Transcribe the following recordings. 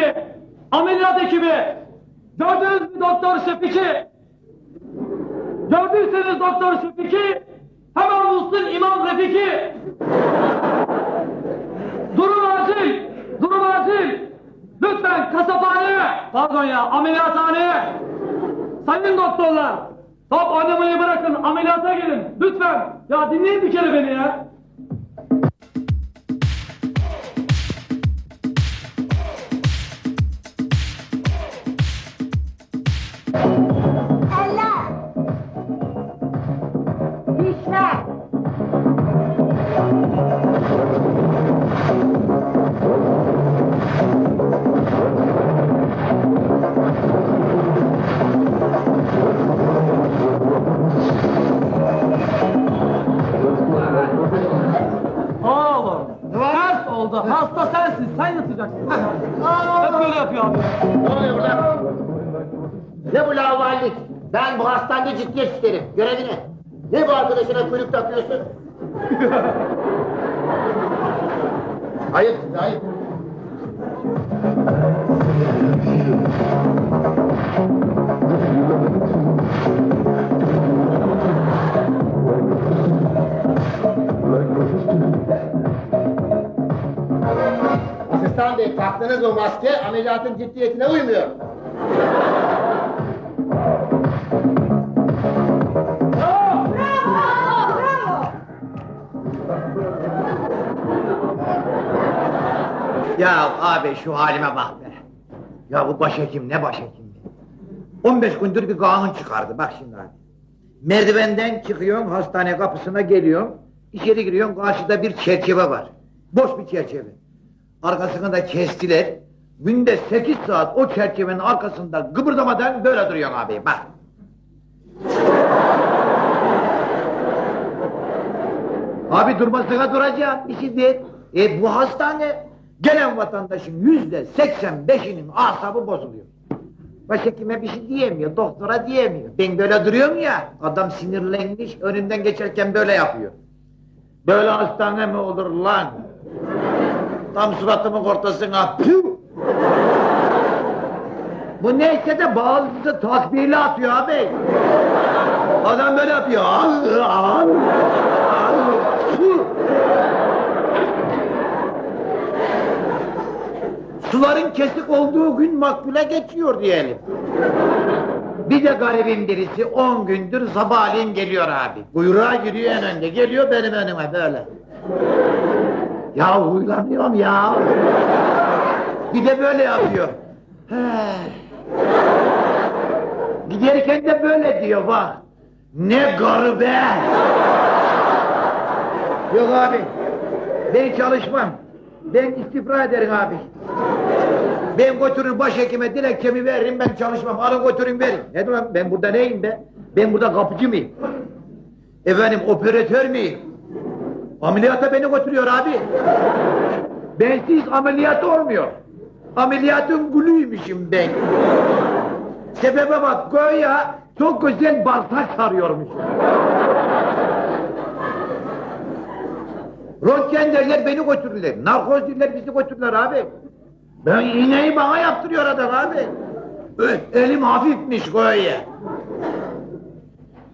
ekibi. Ameliyat ekibi. Gördünüz mü Doktor Şefiki? Gördüyseniz Doktor Şefiki hemen bulsun İmam Refiki. Durum acil. Durum acil. Lütfen kasaphaneye. Pardon ya ameliyathaneye. Sayın doktorlar. Top oynamayı bırakın ameliyata gelin. Lütfen. Ya dinleyin bir kere beni ya. Oldu. Hasta sensin. Sen yatacaksın. Hep böyle yapıyor abi. Ne oluyor burada? Ne bu lavallik? Ben bu hastanede ciddiyet isterim. Görevine. Ne bu arkadaşına kuyruk takıyorsun? ayıp, ayıp. Asistan bey taktığınız o maske ameliyatın ciddiyetine uymuyor. Ya abi şu halime bak be. Ya bu başhekim ne başhekim be. 15 gündür bir kanun çıkardı bak şimdi abi. Merdivenden çıkıyorsun hastane kapısına geliyorsun. İçeri giriyorsun karşıda bir çerçeve var. Boş bir çerçeve. Arkasını da kestiler. Günde 8 saat o çerçevenin arkasında gıbırdamadan böyle duruyorsun abi bak. Abi durmasına duracağım bir şey değil. E bu hastane gelen vatandaşın yüzde seksen beşinin asabı bozuluyor. Başhekime bir şey diyemiyor, doktora diyemiyor. Ben böyle duruyorum ya, adam sinirlenmiş, önünden geçerken böyle yapıyor. Böyle hastane mi olur lan? Tam suratımın ortasına, püh! Bu neyse de bazısı takbirli atıyor abi. Adam böyle yapıyor. Al, al, al, su. Suların kesik olduğu gün makbule geçiyor diyelim. Bir de garibin birisi on gündür sabahleyin geliyor abi. Kuyruğa giriyor en önde. Geliyor benim önüme böyle. Ya huylanıyorum ya. Bir de böyle yapıyor. He. Giderken de böyle diyor bak. Ne garı be! Yok abi. Ben çalışmam. Ben istifra ederim abi. Ben götürür başhekime dilekçemi veririm ben çalışmam. Alın götürün verin. Ne lan ben burada neyim be? Ben burada kapıcı mıyım? Efendim operatör müyüm? Ameliyata beni götürüyor abi. Bensiz ameliyat olmuyor. Ameliyatın gülüymüşüm ben. Sebebe bak göya çok güzel baltaç sarıyormuş. Röntgen beni götürürler. Narkoz bizi götürürler abi. Ben iğneyi bana yaptırıyor adam abi. Elim hafifmiş göğe.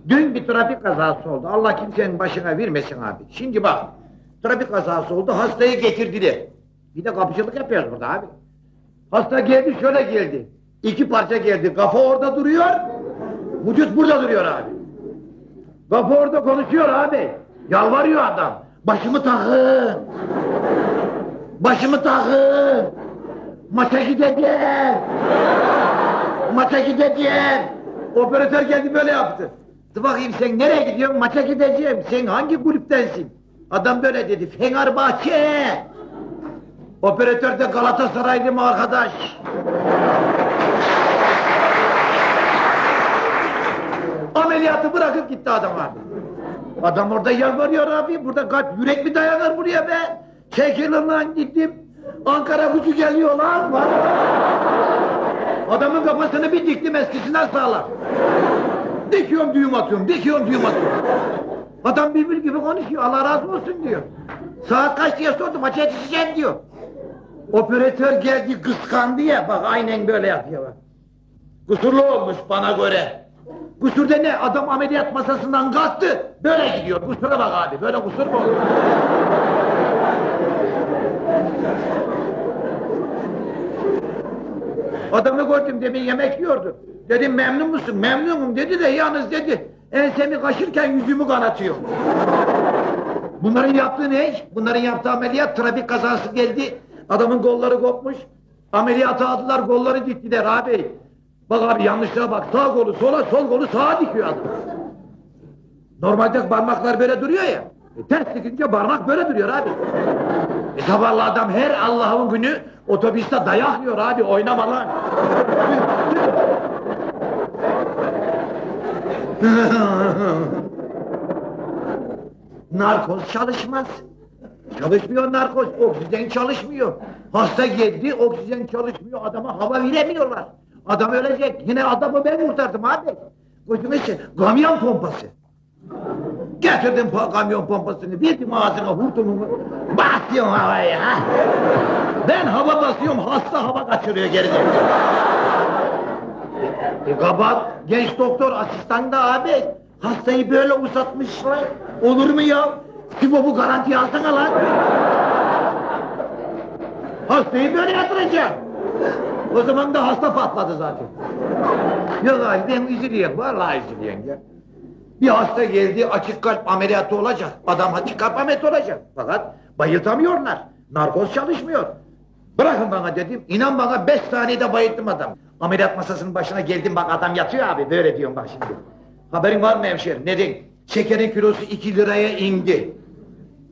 Dün bir trafik kazası oldu. Allah kimsenin başına vermesin abi. Şimdi bak. Trafik kazası oldu. Hastayı getirdiler. Bir de kapıcılık yapıyoruz burada abi. Hasta geldi şöyle geldi. İki parça geldi. Kafa orada duruyor. Vücut burada duruyor abi. Kafa orada konuşuyor abi. Yalvarıyor adam. Başımı takın. Başımı takın. Maça gideceğim. Maça gideceğim. Operatör geldi böyle yaptı. Dur bakayım sen nereye gidiyorsun? Maça gideceğim. Sen hangi kulüptensin? Adam böyle dedi. Fenerbahçe. Operatör de Galatasaraylı mı arkadaş? Ameliyatı bırakıp gitti adam abi. Adam orada yalvarıyor abi. Burada kalp yürek mi dayanır buraya be? Çekilin lan gittim. Ankara kuzu geliyor lan. Var. Adamın kafasını bir diktim eskisinden sağlam. Dikiyorum düğüm atıyorum, dikiyorum düğüm atıyorum. Adam birbir gibi konuşuyor, Allah razı olsun diyor. Saat kaç diye sordum, maça yetişeceğim diyor. Operatör geldi kıskandı ya, bak aynen böyle yapıyor bak. Kusurlu olmuş bana göre. Kusur da ne? Adam ameliyat masasından kalktı, böyle gidiyor. Kusura bak abi, böyle kusur mu olur? Adamı gördüm demin yemek yiyordu. Dedim memnun musun? Memnunum dedi de yalnız dedi. Ensemi kaşırken yüzümü kanatıyor. Bunların yaptığı ne? Bunların yaptığı ameliyat trafik kazası geldi. Adamın kolları kopmuş. Ameliyata aldılar kolları diktiler abi. Bak abi yanlışlığa bak. Sağ kolu sola sol kolu sağa dikiyor adam. Normalde parmaklar böyle duruyor ya. E, ters dikince parmak böyle duruyor abi. E zavallı adam her Allah'ın günü otobüste dayak yiyor abi oynama lan. narkoz çalışmaz. Çalışmıyor narkoz, oksijen çalışmıyor. Hasta geldi, oksijen çalışmıyor, adama hava veremiyorlar. Adam ölecek, yine adamı ben kurtardım abi. Gözüme şey, kamyon pompası. Getirdim kamyon pompasını, verdim ağzına hurtumumu, basıyorum havaya. ha. Ben hava basıyorum, hasta hava kaçırıyor geri E kabahat, genç doktor asistan da abi. Hastayı böyle uzatmışlar. Olur mu ya? Sibo bu garanti alsana lan. Hastayı böyle yatıracağım. O zaman da hasta patladı zaten. Yok abi ben üzülüyorum, vallahi üzülüyorum ya. Bir hasta geldi açık kalp ameliyatı olacak. Adam açık kalp ameliyatı olacak. Fakat bayıltamıyorlar. Narkoz çalışmıyor. Bırakın bana dedim. İnan bana beş saniyede bayılttım adam. Ameliyat masasının başına geldim bak adam yatıyor abi. Böyle diyorum bak şimdi. Haberin var mı hemşerim? Neden? Şekerin kilosu iki liraya indi.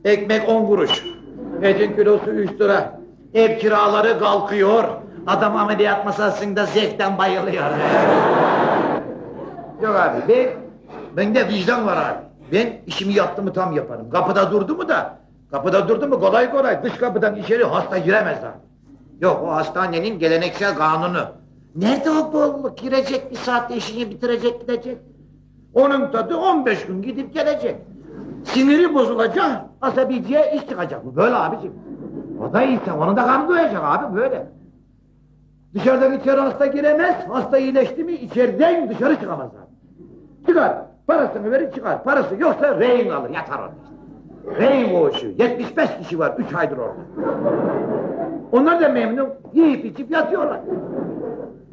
Ekmek on kuruş. Etin kilosu üç lira. Ev kiraları kalkıyor. Adam ameliyat masasında zevkten bayılıyor. Yok abi ben, bende vicdan var abi. Ben işimi yaptım tam yaparım. Kapıda durdu mu da, kapıda durdu mu kolay kolay dış kapıdan içeri hasta giremez abi. Yok o hastanenin geleneksel kanunu. Nerede o bolluk? Girecek bir saatte işini bitirecek gidecek. Onun tadı 15 gün gidip gelecek. Siniri bozulacak, asabiciye iş çıkacak. Bu böyle abicim. O da insan, onu da kan doyacak abi böyle. Dışarıdan içeri hasta giremez, hasta iyileşti mi içeriden dışarı çıkamaz abi. Çıkar, parasını verir çıkar, parası yoksa rehin alır, yatar orada işte. Rehin koğuşu, 75 kişi var, 3 aydır orada. Onlar da memnun, yiyip içip yatıyorlar.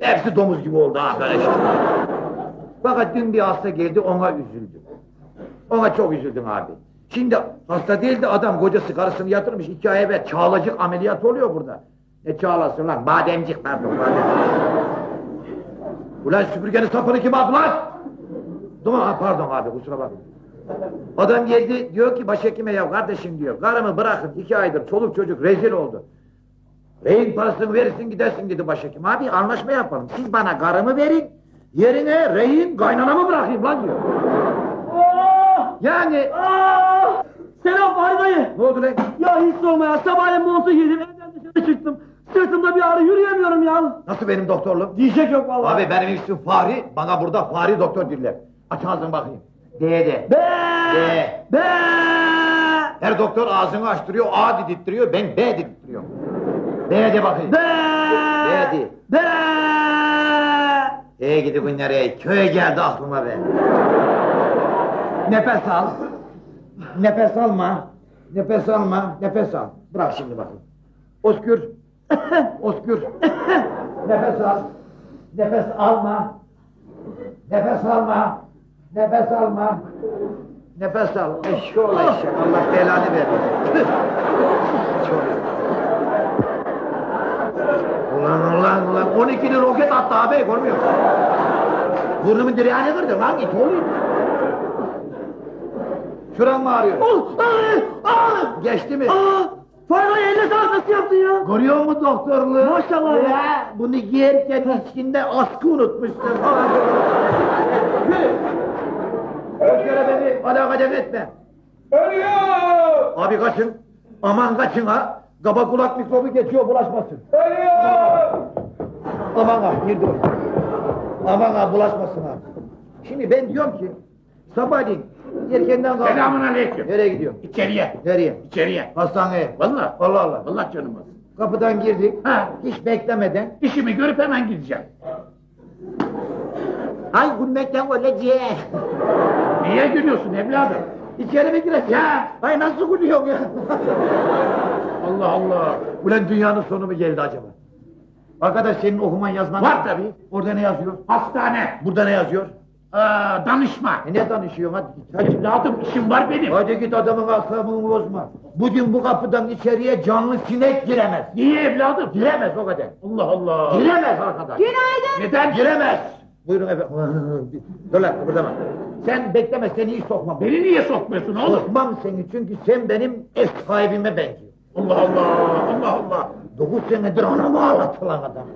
Hepsi domuz gibi oldu böyle şey. Fakat dün bir hasta geldi, ona üzüldüm. Ona çok üzüldüm abi. Şimdi hasta değil de adam kocası karısını yatırmış iki ay evvel çağlacık ameliyat oluyor burada. Ne çağlası lan? Bademcik pardon bademcik. Ulan süpürgenin sapını kim aldı lan? Dur ha, pardon abi kusura bakma. Adam geldi diyor ki başhekime ya kardeşim diyor karımı bırakın iki aydır çoluk çocuk rezil oldu. Rehin parasını verirsin gidersin dedi başhekim. Abi anlaşma yapalım siz bana karımı verin yerine rehin kaynanamı bırakayım lan diyor. Oh! Yani Ah! Selam Fahri dayı. ne oldu lan? Ya hiç sorma ya. Sabahleyin montu giydim. Evden dışarı çıktım. Sırtımda bir ağrı yürüyemiyorum ya. Nasıl benim doktorluğum? Diyecek yok vallahi. Abi benim ismim Fahri, bana burada Fahri doktor diller. Aç ağzını bakayım. De de. Be! De. Be! Her doktor ağzını açtırıyor, A dedirttiriyor, ben B dedirttiriyorum. De de bakayım. Be! De de. Be! Ey gidi nereye? Köye geldi aklıma be. Nefes al. Nefes alma. Nefes alma. Nefes al. Bırak şimdi bakayım. Oskür. Oskür. Nefes al. Nefes alma. Nefes alma. Nefes alma. Nefes al. Eşşoğlu eşek. Allah belanı vermesin. Çok. Ulan ulan ulan 12'li roket attı abi görmüyor musun? Burnumun direğine kırdı lan git oğlum. Şuran mı ağrıyor? Oh! Ay! Ah! Geçti mi? Fahri dayı elle sağlık nasıl yaptın ya? Görüyor mu doktorluğu? Maşallah ya. Ya, bunu giyerken içkinde askı unutmuşsun. Yere beni alakadar etme. Ölüyor! Abi kaçın. Aman kaçın ha. Kaba kulak mikrobu geçiyor bulaşmasın. Ölüyor! Aman ha girdi o. Aman ha bulaşmasın ha. Şimdi ben diyorum ki sabahleyin erkenden kalk. Selamun aleyküm. Nereye gidiyorsun? İçeriye. Nereye? İçeriye. Hastaneye. Vallahi. Allah Allah. Vallahi canım az. Kapıdan girdik. Ha. Hiç beklemeden. İşimi görüp hemen gideceğim. Ay gülmekten öleceğiz. Niye gülüyorsun evladım? İçeri mi giresin? Ya. Ay nasıl gülüyorsun ya? Allah Allah. Ulan dünyanın sonu mu geldi acaba? Arkadaş senin okuman yazman Var tabii. Orada ne yazıyor? Hastane. Burada ne yazıyor? Aa, danışma. E ne danışıyorsun hadi git hadi. Evladım işim var benim. Hadi git adamın asabını bozma. Bugün bu kapıdan içeriye canlı sinek giremez. Niye evladım? Giremez o kadar. Allah Allah. Giremez arkadaş. Neden? Giremez. Buyurun efendim. Dur lan kıpırdama. Sen bekleme seni hiç sokmam. Beni niye sokmuyorsun oğlum? Sokmam seni çünkü sen benim ev sahibime benziyorsun. Allah Allah. Allah Allah. Dokuz senedir anamı ağlatılan adam.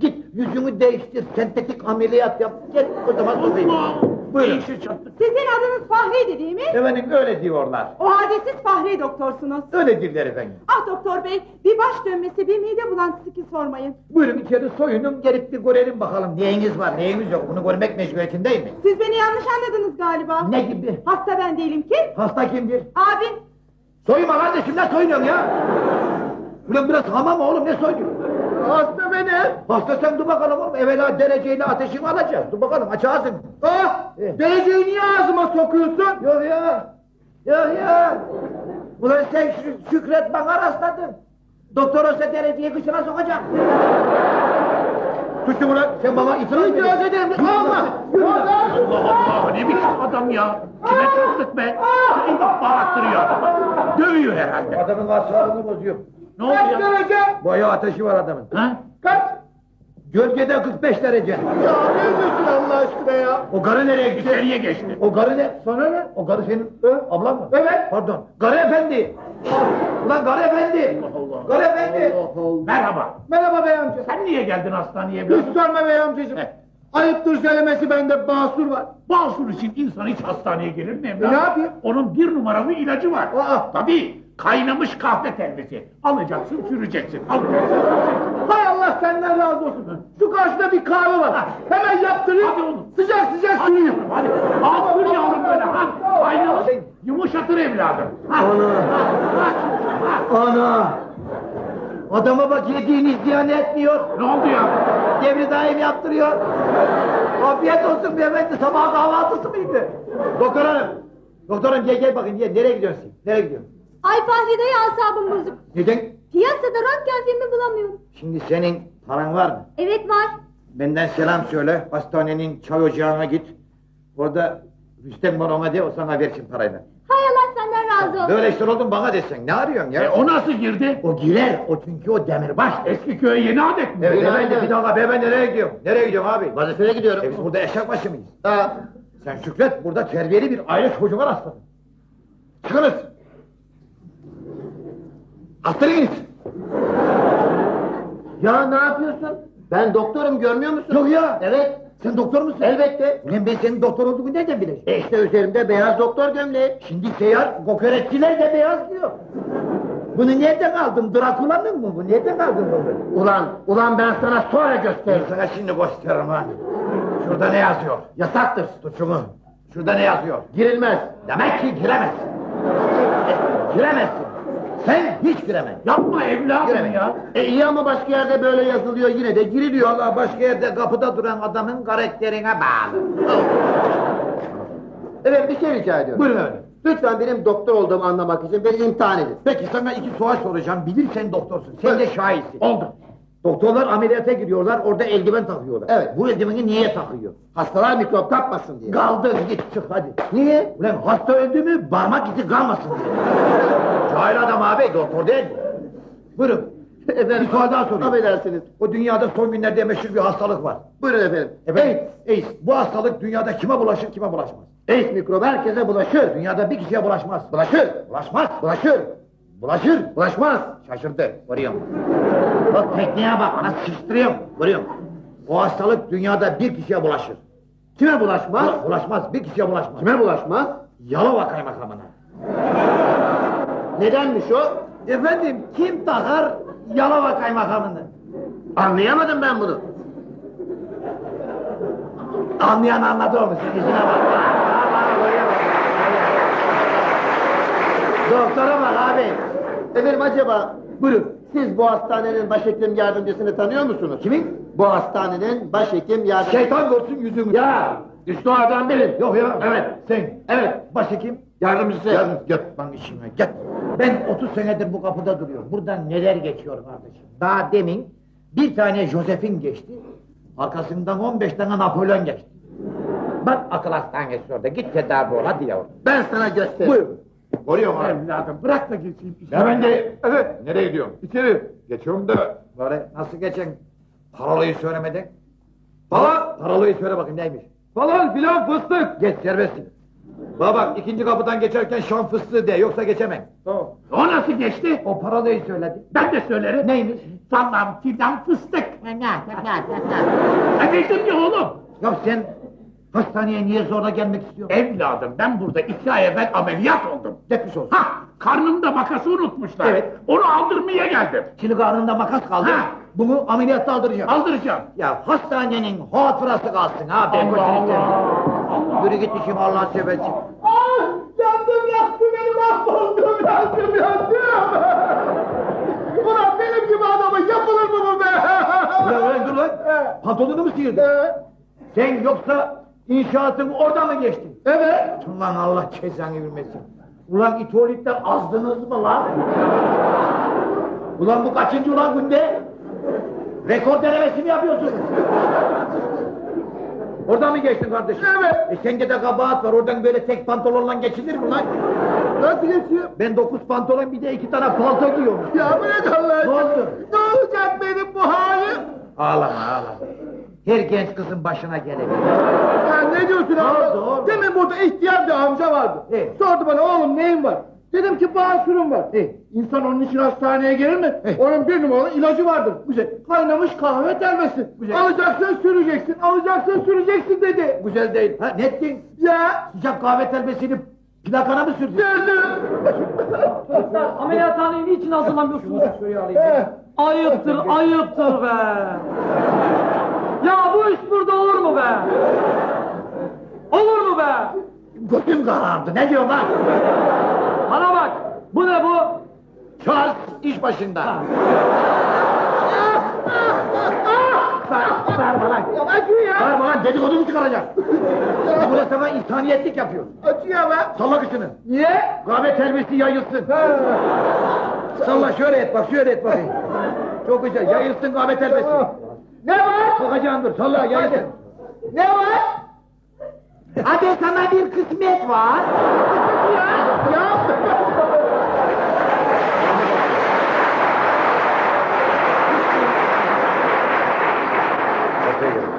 Git yüzünü değiştir, sentetik ameliyat yap. Gel o zaman. Allah. Buyurun. İşi çattı. Sizin adınız Fahri'di değil mi? Efendim öyle diyorlar. O halde siz Fahri doktorsunuz. Öyle dirler efendim. Ah doktor bey, bir baş dönmesi, bir mide bulantısı ki sormayın. Buyurun içeri soyunun gelip bir görelim bakalım. Neyiniz var, neyiniz yok. Bunu görmek mecburiyetindeyim mi? Siz beni yanlış anladınız galiba. Ne gibi? Hasta ben değilim ki. Hasta kimdir? Abim, Soyma kardeşim ne soyunuyorsun ya? Ulan biraz hamam oğlum ne soyunuyorsun? Hasta benim. Hasta sen dur bakalım oğlum. Evvela dereceyle ateşini alacağız. Dur bakalım aç ağzını. Ah! Dereceyi niye ağzıma sokuyorsun? Yok ya. Yok ya. Ulan sen şü- Şükret bana rastladın. Doktor olsa dereceyi kışına sokacak. Tuttum ulan sen bana itiraz ederim. İtiraz ederim. Allah! Allah Allah. Ne biçim adam ya? Kime çattık be? Ay bak bağırttırıyor adamı. Dövüyor herhalde. Adamın asabını bozuyor. Ne oldu ya? Bayağı ateşi var adamın. Ha? Kaç? Gölgede 45 derece. Ya ne diyorsun Allah aşkına ya? O karı nereye gitti? İçeriye geçti. O karı ne? Sana ne? O karı senin ö, ablan mı? Evet. Pardon. Karı efendi. Ulan karı efendi. Allah. Karı efendi. Merhaba. Merhaba bey amca. Sen niye geldin hastaneye evladım? Hiç sorma bey amcacığım. Heh. Ayıptır söylemesi bende basur var. Basur için insan hiç hastaneye gelir mi evladım? E, ne yapayım? Onun bir numaralı ilacı var. Aa. Tabii. Kaynamış kahve telvesi. Alacaksın, süreceksin. Al. Hay Allah senden razı olsun. Şu karşıda bir kahve var. Hemen yaptırayım. Hadi oğlum. Sıcak sıcak Hadi süreyim. hadi. Al sür yavrum böyle. Ha. Kaynamış. Yumuşatır evladım. Ha. Ana. Ana. Adama bak yediğini ziyan etmiyor. Ne oldu ya? Devri daim yaptırıyor. Afiyet olsun beyefendi sabah kahvaltısı mıydı? Doktor hanım. Doktor hanım gel gel bakayım gel. Nereye gidiyorsun? sen? Nereye gidiyorsun? ay Fahri dayı asabım bozuk. Neden? Piyasada röntgen filmi bulamıyorum. Şimdi senin paran var mı? Evet var. Benden selam söyle. Hastanenin çay ocağına git. Orada Rüstem var ona de o sana versin parayı. Hay Allah senden razı olsun. Böyle işler oldun bana desen. Ne arıyorsun ya? E, o nasıl girdi? O girer. O çünkü o demirbaş. Eski köye yeni adet mi? Evet efendim bir dakika beyefendi nereye gidiyorsun? Nereye gidiyorsun abi? Vazifeye gidiyorum. E biz burada eşek başı mıyız? Ha. Sen Şükret burada terbiyeli bir aile çocuğuna rastladın. Çıkınız. Astırınız. Ya ne yapıyorsun? Ben doktorum görmüyor musun? Yok ya. Evet. Sen doktor musun? Elbette. Ulan ben senin doktor olduğunu nereden bileceğim? E işte üzerimde beyaz doktor gömleği. Şimdi seyyar kokoreççiler de beyaz diyor. Bunu nereden aldın? Drakula'nın mı bu? Nereden aldın bunu? Ulan, ulan ben sana sonra gösteririm. Ben sana şimdi gösteririm ha. Şurada ne yazıyor? Yasaktır. Tut şunu. Şurada ne yazıyor? Girilmez. Demek ki giremezsin. Giremezsin. Sen hiç giremezsin. Yapma evladım Giremem. ya. E iyi ama başka yerde böyle yazılıyor yine de giriliyor. Valla başka yerde kapıda duran adamın karakterine bağlı. Evet bir şey rica ediyorum. Buyurun efendim. Lütfen benim doktor olduğumu anlamak için beni imtihan edin. Peki sana iki sual soracağım. Bilirsen doktorsun. Sen de şahitsin. Oldu. Doktorlar ameliyata giriyorlar. Orada eldiven takıyorlar. Evet. Bu eldiveni niye takıyor? Hastalar mikrop kapmasın diye. Kaldın git çık hadi. Niye? Ulan hasta öldü mü parmak izi kalmasın diye. Cahil adam abi doktor değil? Buyurun. Efendim, Bir sual daha sorayım. Affedersiniz. O dünyada son günlerde meşhur bir hastalık var. Buyurun efendim. Efendim, AIDS. Bu hastalık dünyada kime bulaşır kime bulaşmaz? AIDS mikrobu herkese bulaşır. Dünyada bir kişiye bulaşmaz. Bulaşır. Bulaşmaz. Bulaşır. Bulaşır. Bulaşmaz. Şaşırdı. Görüyorum. Bak tekniğe bak. Nasıl sıçtırıyorum. Görüyorum. O hastalık dünyada bir kişiye bulaşır. Kime bulaşmaz? Bula- bulaşmaz, bir kişiye bulaşmaz. Kime bulaşmaz? Yalova kaymakamına. Nedenmiş o? Efendim kim takar Yalova kaymakamını? Anlayamadım ben bunu. Anlayan anladı onu sen işine bak. Doktora bak abi. Efendim acaba buyurun siz bu hastanenin başhekim yardımcısını tanıyor musunuz? Kimin? Bu hastanenin başhekim yardımcısı. Şeytan görsün yüzünü. Ya üstü adam benim. Yok ya. Evet. Sen. Evet. Başhekim. Yardımcısı. Yalnız git lan işine git. Ben 30 senedir bu kapıda duruyorum. Buradan neler geçiyor kardeşim. Daha demin bir tane Josephine geçti. Arkasından 15 tane Napolyon geçti. Bak akıl hastanesi orada. Git tedavi ol hadi yavrum. Ben sana göstereyim. Buyur. Koruyorum abi. Evladım bırak da geçeyim. Efendi. Evet. Nereye gidiyorsun? İçeri. Geçiyorum da. Böyle nasıl geçen? Parolayı söylemedin. Pala. Parolayı söyle bakayım neymiş? Falan filan fıstık. Geç serbestsin. Bana bak ikinci kapıdan geçerken şan fıstığı de yoksa geçemem. Tamam. O nasıl geçti? O parolayı söyledi. Ben de söylerim. Neymiş? Salam filan fıstık. E bildim ya oğlum. Ya sen hastaneye niye zorla gelmek istiyorsun? Evladım ben burada iki ay evvel ameliyat oldum. Geçmiş olsun. Ha karnımda makası unutmuşlar. Evet. Onu aldırmaya geldim. Şimdi karnında makas kaldı. Ha. Bunu ameliyatta aldıracağım. Aldıracağım. Ya hastanenin hatırası kalsın ha. Ben Allah. Allah. Yürü git işim Allah'ın seversin. Ah! Yandım yaktı beni mahvoldum yandım yandım. Ulan benim gibi adama yapılır mı bu be? Ulan ulan dur lan. Pantolonu mu sıyırdın? Sen yoksa inşaatın oradan mı geçtin? Evet. Ulan Allah cezanı vermesin. Ulan itolikten azdınız mı lan? Ulan bu kaçıncı ulan günde? Rekor denemesi mi yapıyorsun? Oradan mı geçtin kardeşim? Evet. E sende de kabahat var. Oradan böyle tek pantolonla geçilir mi lan? Nasıl geçiyor? Ben dokuz pantolon bir de iki tane palto giyiyorum. Ya ne Allah Ne oldu? Ne olacak benim bu halim? Ağlama ağlama. Her genç kızın başına gelebilir. Ya ne diyorsun abi? oldu, oldu? Demin burada ihtiyar bir amca vardı. Evet. Sordu bana oğlum neyin var? Dedim ki bağışırım var. Evet. İnsan onun için hastaneye gelir mi? Evet. Onun bir numaralı ilacı vardır. Güzel. Kaynamış kahve termesi. Güzel. Alacaksın süreceksin, alacaksın süreceksin dedi. Güzel değil. Ha, ne ettin? Ya Sıcak kahve terbesini plakana mı sürdün? gördüm. Çocuklar ameliyathaneyi niçin hazırlamıyorsunuz? Eh, Ayıptır, ayıptır be. Ya bu iş burada olur mu be? Olur mu be? Götüm karardı. Ne diyorsun lan? Bana bak. Bu ne bu? Charles iş başında. Bağırma lan. ya acıyor ya. Bağırma lan dedikodu mu çıkaracak? Bu da sana insaniyetlik yapıyor. Acıyor lan. Salla kışını. Niye? Kahve terbiyesi yayılsın. Salla şöyle et bak şöyle et bakayım. Çok güzel yayılsın kahve terbiyesi. Ne var? Sokacağın dur salla yayılsın. Ne var? Hadi sana bir kısmet var. Ya.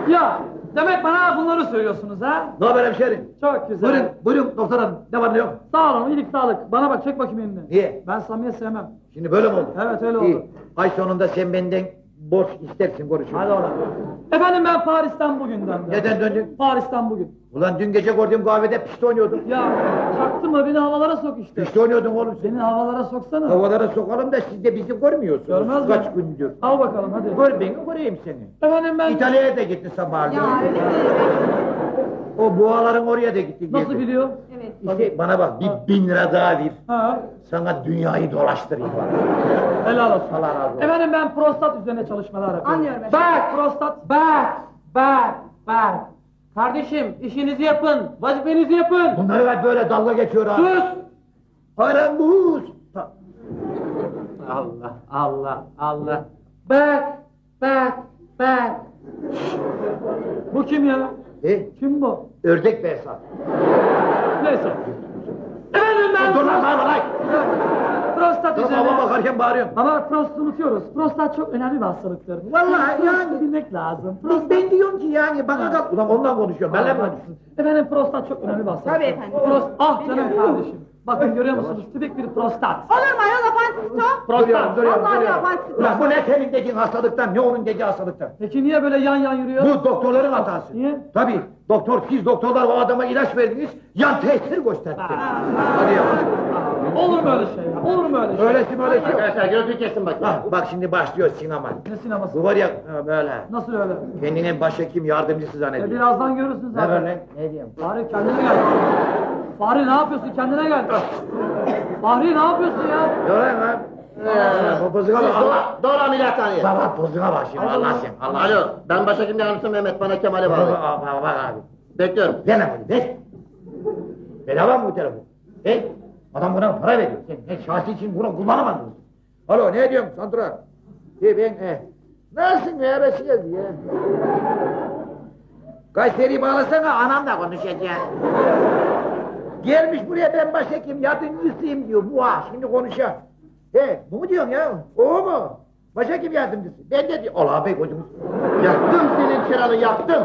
Ya demek bana bunları söylüyorsunuz ha? Ne haber hemşerim? Çok güzel. Buyurun, buyurun doktor hanım. Ne var ne yok? Sağ olun, iyilik sağlık. Bana bak çek bakayım elini. Niye? Ben samimiyet sevmem. Şimdi böyle mi oldu? Evet, öyle İyi. oldu. Ay sonunda sen benden borç istersin konuşuruz. Hadi oğlum. Efendim ben Paris'ten bugün döndüm. Neden döndün? Paris'ten bugün. Ulan dün gece gördüğüm kahvede pişti oynuyordun. Ya çaktırma beni havalara sok işte. Pişti oynuyordun oğlum sen. Beni havalara soksana. Havalara sokalım da siz de bizi görmüyorsunuz. Görmez mi? Kaç gündür. Al bakalım hadi. Gör beni göreyim seni. Efendim ben... İtalya'ya da gitti sabahleyin. Ya öyle mi? O buğaların oraya da gitti. Nasıl geldi. biliyor? Evet. İşte bana bak bir bin lira daha ver. Ha, Sana dünyayı dolaştırayım bana. helal olsun. Allah razı olsun. Efendim ben prostat üzerine çalışmalar yapıyorum. Anlıyorum efendim. Bak prostat. Bak, bak, bak. Kardeşim işinizi yapın, vazifenizi yapın. Bunlar hep böyle dalga geçiyor abi. Sus! Hayran buz. Ta- Allah, Allah, Allah. Bak, bak, bak. Bu kim ya? E, Kim bu? ördek be esas. Neyse. Efendim ben... Dur lan bağırma lan. Prostat Dur üzerine... baba bakarken bağırıyorum. Ama bak prostatu unutuyoruz. Prostat çok önemli bir hastalıktır. Vallahi yani. bilmek lazım. Ben, Prostat... ben diyorum ki yani bana kal. Ulan ondan konuşuyorum. Benle mi konuşuyorsun? Efendim prostat çok önemli bir hastalık. Tabii efendim. Prost... Ah canım kardeşim. Bakın görüyor musunuz? Tipik bir prostat. Olur mu ayol apansisto? Duruyorum, duruyorum, duruyorum. Ulan bu ne senin dediğin hastalıktan, ne onun dediği hastalıktan? Peki niye böyle yan yan yürüyor? Bu doktorların hatası. Niye? Tabii, doktor, siz doktorlar o adama ilaç verdiniz, yan tesir gösterdiniz. Hadi ya. Olur mu öyle şey ya? Olur mu öyle şey? Öylesi böyle şey yok. Arkadaşlar gözü kesin bakayım. Bak, bak şimdi başlıyor sinema. Ne sineması? Bu var ya ha, böyle. Nasıl öyle? Kendine başhekim yardımcısı E zannediyor. birazdan görürsün Ne zaten. böyle? Ne diyeyim? Fahri kendine gel. Fahri ne yapıyorsun? Kendine gel. Fahri ne yapıyorsun ya? Gören lan. Bu bozuna bak. Allah. Doğru ameliyathaneye. Bak bak bozuna bak şimdi Allah sen. Allah Alo, ben başhekim yardımcısı Mehmet, bana Kemal'e bağlı. bak bak bak abi. Bekliyorum. Ver lan bunu ver. Bedava mı bu telefon? Ver. Adam buna para veriyor. Sen ne şahsi için bunu kullanamadın. Alo ne diyorsun Sandra? İyi ben e. Nasılsın ya Reşit ya? Kayseri'yi bağlasana anam da konuşacak. Gelmiş buraya ben başhekim yardımcısıyım diyor bu ha şimdi konuşa. He bu mu diyorsun ya? O mu? Başhekim yardımcısı. Ben de diyor. Allah bey kocamız. Yaktım senin çıranı, yaktım.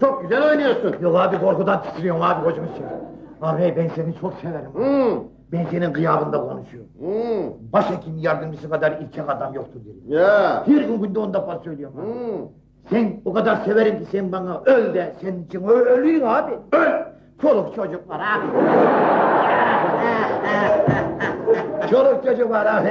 Çok güzel oynuyorsun. Yok abi korkudan titriyorum abi kocamız. Abi ben seni çok severim. Hmm, Ben senin gıyabında konuşuyorum. hmm. Başhekim yardımcısı kadar ilkek adam yoktur derim. Ya. Her gün günde on defa söylüyorum abi. Hmm. Sen o kadar severim ki sen bana öl de senin için ö ölüyün abi. Öl. Çoluk çocuk var abi. Çoluk çocuk var abi.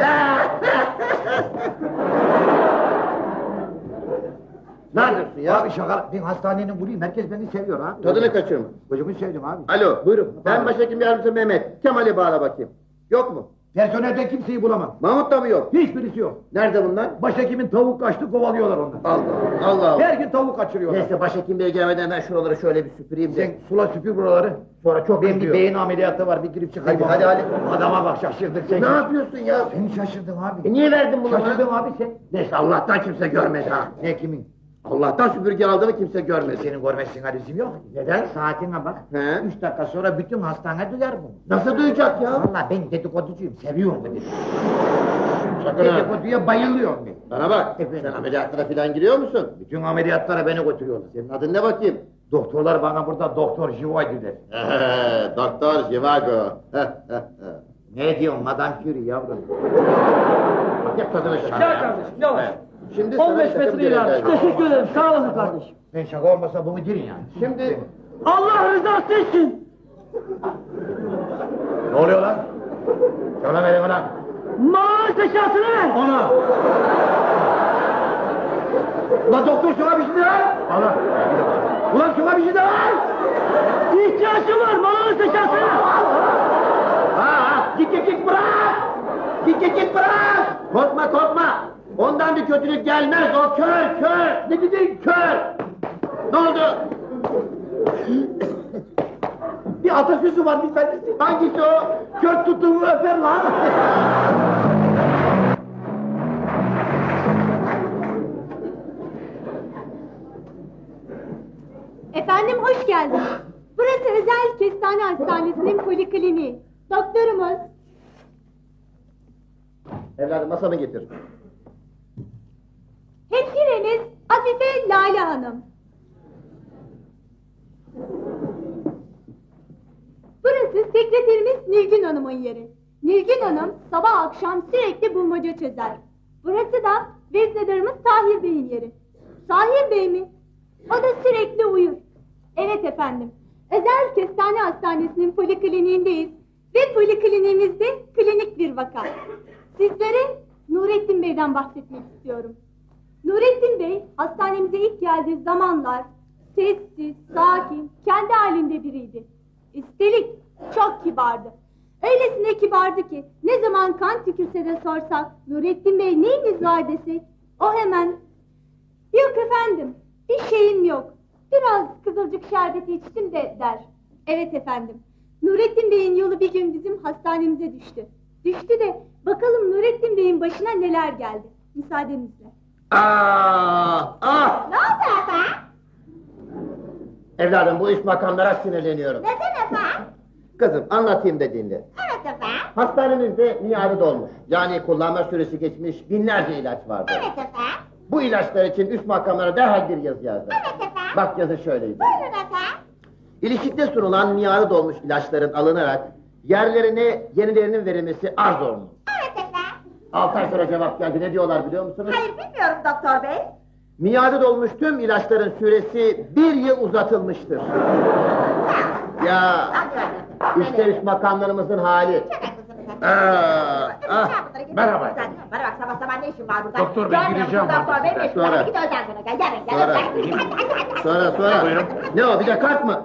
Ne yapıyorsun ya? Abi şaka. Ben hastanenin burayım. Herkes beni seviyor abi. Tadını kaçırma. Kocumu sevdim abi. Alo. Buyurun. Ben başhekim yardımcısı Mehmet. Kemal'e bağla bakayım. Yok mu? Personelden kimseyi bulamam. Mahmut da mı yok? Hiçbirisi yok. Nerede bunlar? Başhekimin tavuk kaçtı kovalıyorlar onları. Allah Allah. Allah. Her gün tavuk kaçırıyorlar. Neyse başhekim bey gelmeden ben şuraları şöyle bir süpüreyim Sen de. sula süpür buraları. Sonra çok Ben bir beyin ameliyatı var bir girip çıkayım. Hadi, hadi, Adama bak şaşırdık sen. Ne yapıyorsun ya? Sen şaşırdın abi. E niye verdin bunu bana? Şaşırdın abi sen. Neyse Allah'tan kimse görmedi ha. Ne kimin? Allah'tan süpürge aldığını kimse görmedi. Senin görmezsin lüzum yok. Neden? Saatine bak. He? Üç dakika sonra bütün hastane duyar bunu. Nasıl duyacak ya? Valla ben dedikoducuyum. Seviyorum bu dedikodu. Sakın ha. Dedikoduya bayılıyorum ben. Bana bak. Efendim? Sen ameliyatlara falan giriyor musun? Bütün ameliyatlara beni götürüyorlar. Senin adın ne bakayım? Doktorlar bana burada doktor Jivoy dediler. Eee, Doktor Jivago. Ne diyorsun Madame Curie yavrum? Yap tadını şaka. Gel kardeşim yavaş. Evet. Şimdi sana 15 bir takım metre ileride. Teşekkür ederim. Sağ olasın kardeşim. Ben şaka olmasa bunu girin yani. Şimdi Allah rızası için. Ne oluyor lan? Söyle verin ona. Maaş zekasını ver. Ona! Ulan doktor şuna bir şey de ver! Ana! Ulan şuna bir şey de ver! İhtiyacım var. Maaş zekasını. Ha, ha, git git git bırak! Git git git bırak! Korkma korkma! Ondan bir kötülük gelmez o kör kör! Ne dedin kör? Ne oldu? Bir atasözü var bilmediniz. Hangisi o? Kör tuttuğumu öper lan! Efendim hoş geldiniz. Burası özel kestane hastanesinin polikliniği. Doktorumuz. Evladım masanı getir. Hemşireniz Afife Lale Hanım. Burası sekreterimiz Nilgün Hanım'ın yeri. Nilgün Hanım sabah akşam sürekli bulmaca çözer. Burası da veznedarımız Tahir Bey'in yeri. Tahir Bey mi? O da sürekli uyur. Evet efendim. Özel Kestane Hastanesi'nin polikliniğindeyiz. Ve polikliniğimizde klinik bir vaka. Sizlere Nurettin Bey'den bahsetmek istiyorum. Nurettin Bey hastanemize ilk geldiği zamanlar sessiz, sakin, kendi halinde biriydi. Üstelik çok kibardı. Öylesine kibardı ki ne zaman kan tükürse de sorsak Nurettin Bey neyiniz var desek o hemen yok efendim bir şeyim yok biraz kızılcık şerbeti içtim de der. Evet efendim Nurettin Bey'in yolu bir gün bizim hastanemize düştü. Düştü de bakalım Nurettin Bey'in başına neler geldi. Müsaadenizle. Ah, ah! Ne oldu efendim? Evladım bu iş makamlara sinirleniyorum. Neden efendim? Kızım anlatayım da dinle. Evet efendim. Hastanemizde miadı dolmuş. Yani kullanma süresi geçmiş binlerce ilaç vardı. efendim. Bu ilaçlar için üst makamlara derhal bir yazı yazdı. efendim. Bak yazı şöyleydi. Buyurun efendim. İlişikte sunulan miadı dolmuş ilaçların alınarak Yerlerine yenilerinin verilmesi arz olunur. Altı ay sonra cevap geldi. Ne diyorlar biliyor musunuz? Hayır bilmiyorum doktor bey. Miadı dolmuş tüm ilaçların süresi bir yıl uzatılmıştır. ya işte üst makamlarımızın hali. Aa, ah, merhaba. Bana bak sabah sabah ne işin var burada? Doktor bey, gireceğim musun Doktor ben. bey ne işin var? Git özel sonra gel. Gel gel Sonra. Sonra sonra. Ne o bir de kart mı?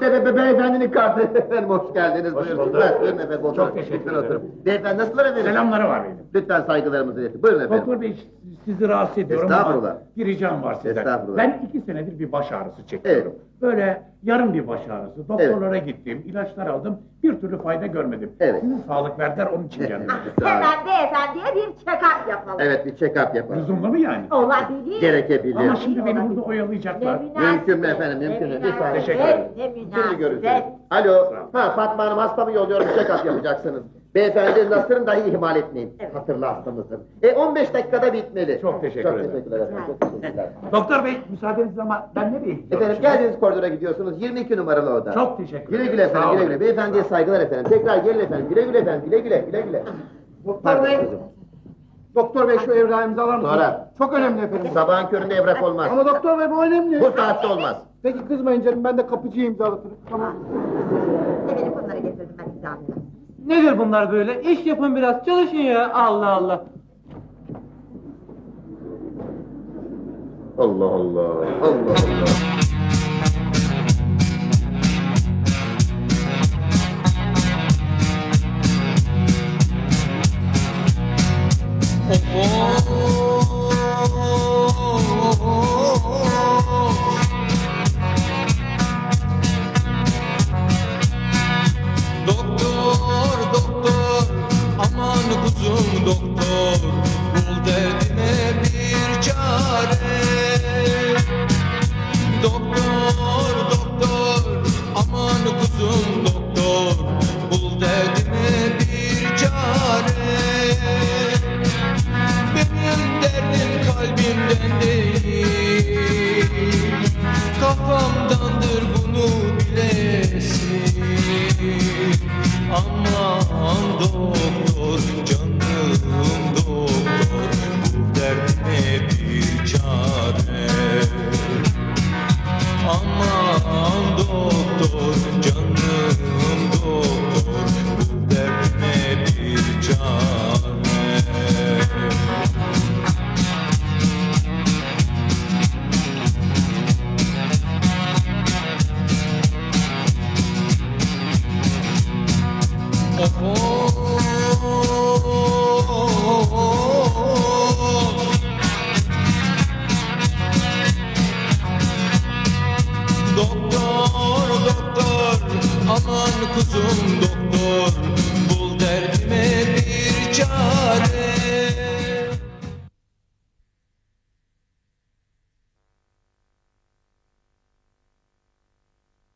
Be, be, be, beyefendinin kartı. Efendim hoş geldiniz. Buyurun. bulduk. Buyurun, efendim. Çok teşekkür ederim. Beyefendi nasıllar efendim? Selamları var benim. Lütfen saygılarımızı iletin. Buyurun efendim. Doktor bey sizi rahatsız ediyorum Estağfurullah. ama bir ricam var sizden. Estağfurullah. Ben iki senedir bir baş ağrısı çekiyorum. Evet. Böyle yarım bir baş ağrısı. Doktorlara gittim, ilaçlar aldım. Bir türlü fayda görmedim. Evet. Sizin sağlık verdiler onun için geldim. Olun. Hemen beyefendiye bir check-up yapalım. Evet bir check-up yapalım. Lüzumlu mu yani? Olabilir. Gerekebilir. Ama şimdi beni burada oyalayacaklar. Mümkün mü efendim, mümkün mü? Bir saniye. Teşekkür ederim. Ne Şimdi münasebet. görüşürüz. Alo. Ha Fatma Hanım hastamı yolluyorum check-up yapacaksınız. Beyefendi nasırın dahi ihmal etmeyin. Hatırlı hastamızdır. E 15 dakikada bitmeli. Çok teşekkür Çok ederim. teşekkürler efendim. Çok teşekkürler. Doktor bey müsaadenizle ama ben nereye gidiyorum? Efendim geldiğiniz koridora gidiyorsunuz. 22 numaralı oda. Çok teşekkür Güle ederim. güle Sağ efendim, güle güle. Beyefendiye saygılar efendim. Tekrar gelin efendim. Güle güle efendim, güle güle, güle güle. Doktor bey. Doktor bey şu evrağı imzalar mısınız? Sonra. Çok önemli efendim. Sabahın köründe evrak olmaz. Ama doktor bey bu önemli. Bu saatte olmaz. Peki kızmayın canım ben de kapıcıyı imzalatırım. Tamam. Efendim bunları getirdim ben imzalıyorum. Nedir bunlar böyle? İş yapın biraz çalışın ya. Allah Allah. Allah Allah. Allah Allah. Just